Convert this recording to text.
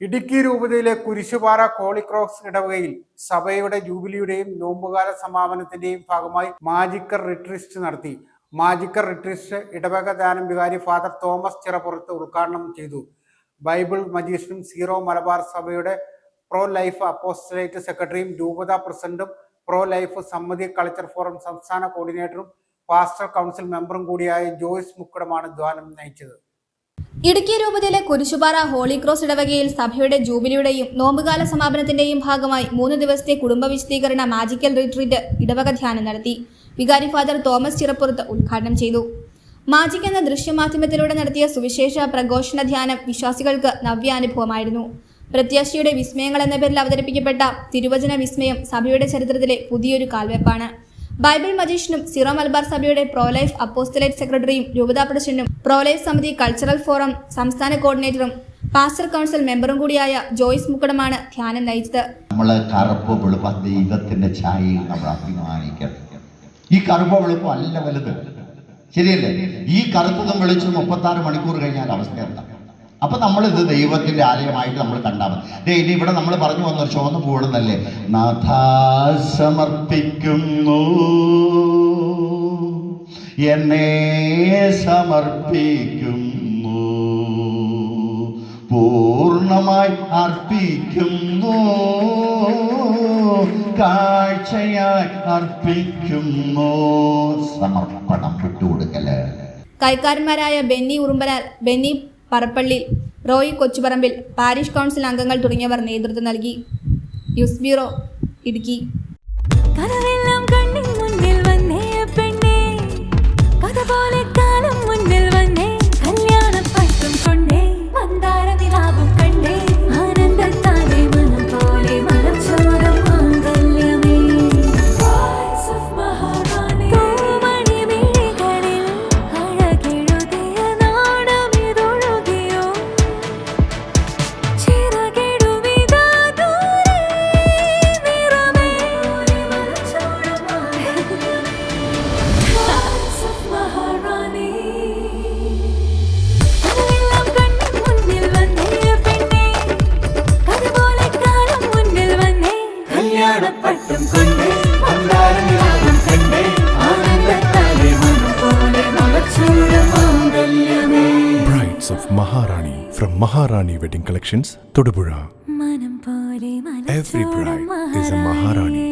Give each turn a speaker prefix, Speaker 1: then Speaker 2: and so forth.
Speaker 1: ഇടുക്കി രൂപതയിലെ കുരിശുപാറ കോളിക്രോക്സ് ഇടവകയിൽ സഭയുടെ ജൂബിലിയുടെയും നോമ്പുകാല സമാപനത്തിന്റെയും ഭാഗമായി മാജിക്കർ റിട്രീസ്റ്റ് നടത്തി. മാജിക്കർ റിട്രീസ്റ്റ് ഇടവക ദാനം വികാരി ഫാദർ തോമസ് ചിറപ്പുറത്ത് ഉദ്ഘാടനം ചെയ്തു. ബൈബിൾ മജീഷനും സീറോ മലബാർ സഭയുടെ പ്രോ ലൈഫ് അപ്പോസ്റ്റലേറ്റ് സെക്രട്ടറിയും രൂപത പ്രസിഡന്റും പ്രോ ലൈഫ് സമ്മതി കൾച്ചർ ഫോറം സംസ്ഥാന കോർഡിനേറ്ററും പാസ്റ്റർ കൗൺസിൽ മെമ്പറും കൂടിയായ ജോയ്സ് മുക്കടമാണ് ധ്വാനം നയിച്ചത്.
Speaker 2: ഇടുക്കി രൂപതയിലെ കുരിശുപാറ ഹോളി ക്രോസ് ഇടവകയിൽ സഭയുടെ ജൂബിലിയുടെയും നോമ്പുകാല സമാപനത്തിന്റെയും ഭാഗമായി മൂന്ന് ദിവസത്തെ കുടുംബ വിശദീകരണ മാജിക്കൽ റിട്രീറ്റ് ഇടവക ധ്യാനം നടത്തി. വികാരി ഫാദർ തോമസ് ചിറപ്പുറത്ത് ഉദ്ഘാടനം ചെയ്തു. മാജിക് എന്ന ദൃശ്യമാധ്യമത്തിലൂടെ നടത്തിയ സുവിശേഷ പ്രഘോഷണ ധ്യാനം വിശ്വാസികൾക്ക് നവ്യാനുഭവമായിരുന്നു. പ്രത്യാശയുടെ വിസ്മയങ്ങൾ എന്ന പേരിൽ അവതരിപ്പിക്കപ്പെട്ട തിരുവചന വിസ്മയം സഭയുടെ ചരിത്രത്തിലെ പുതിയൊരു കാൽവെപ്പാണ്. ബൈബിൾ മജീഷ്യനും സിറോ മലബാർ സഭയുടെ പ്രോലൈഫ് അപ്പോസ്റ്റലേറ്റ് സെക്രട്ടറിയും രൂപതാ പ്രസിഡന്റും പ്രോലൈഫ് സമിതി കൾച്ചറൽ ഫോറം സംസ്ഥാന കോർഡിനേറ്ററും പാസ്റ്റർ കൗൺസിൽ മെമ്പറും കൂടിയായ ജോയ്സ് മുക്കടമാണ് ധ്യാനം നയിച്ചത്.
Speaker 3: നമ്മൾ കറുപ്പ് വെളുപ്പ് ദൈവത്തിന്റെ ഛായയിൽ നമ്മൾ അഭിമാനിക്കണം ഈ കറുപ്പ് വെളുപ്പ് അല്ല വലുത്. ശരിയല്ലേ? ഈ കറുത്തതും വെളിച്ചും മുപ്പത്തി ആറ് മണിക്കൂർ കഴിഞ്ഞാൽ അവസ്ഥ എന്താ? അപ്പൊ നമ്മൾ ഇത് ദൈവത്തിന്റെ ആലയമായിട്ട് നമ്മൾ കണ്ടാൽ മതി. ഇനി ഇവിടെ നമ്മൾ പറഞ്ഞു വന്ന ഒരു ചുവന്ന് കൂടുന്നല്ലേ നാഥാ സമർപ്പിക്കുന്നു. എന്നെ സമർപ്പിക്കുന്നു. പൂർണമായി അർപ്പിക്കുന്നു. കാഴ്ചയായി അർപ്പിക്കുന്നു. സമർപ്പണം വിട്ടുകൊടുക്കൽ.
Speaker 2: കൈക്കാരന്മാരായ ബെന്നി ഉറുമ്പനാൽ ബെന്നി പറപ്പള്ളി റോയി കൊച്ചുപറമ്പിൽ പാരിഷ് കൗൺസിൽ അംഗങ്ങൾ തുടങ്ങിയവർ നേതൃത്വം നൽകി. News bureau Idukki.
Speaker 4: കല്യാണപ്പട്ടും കൊണ്ടേ മന്ദാരനിലാവും കണ്ടേ ആനന്ദത്താലെ മനം പോലെ മലച്ചൂടം മാംഗല്യമേ
Speaker 5: Brides of Maharani from Maharani Wedding Collections, Todupuzha.
Speaker 4: മനം പോലെ
Speaker 5: Every
Speaker 4: മലച്ചൂടം
Speaker 5: bride is a Maharani.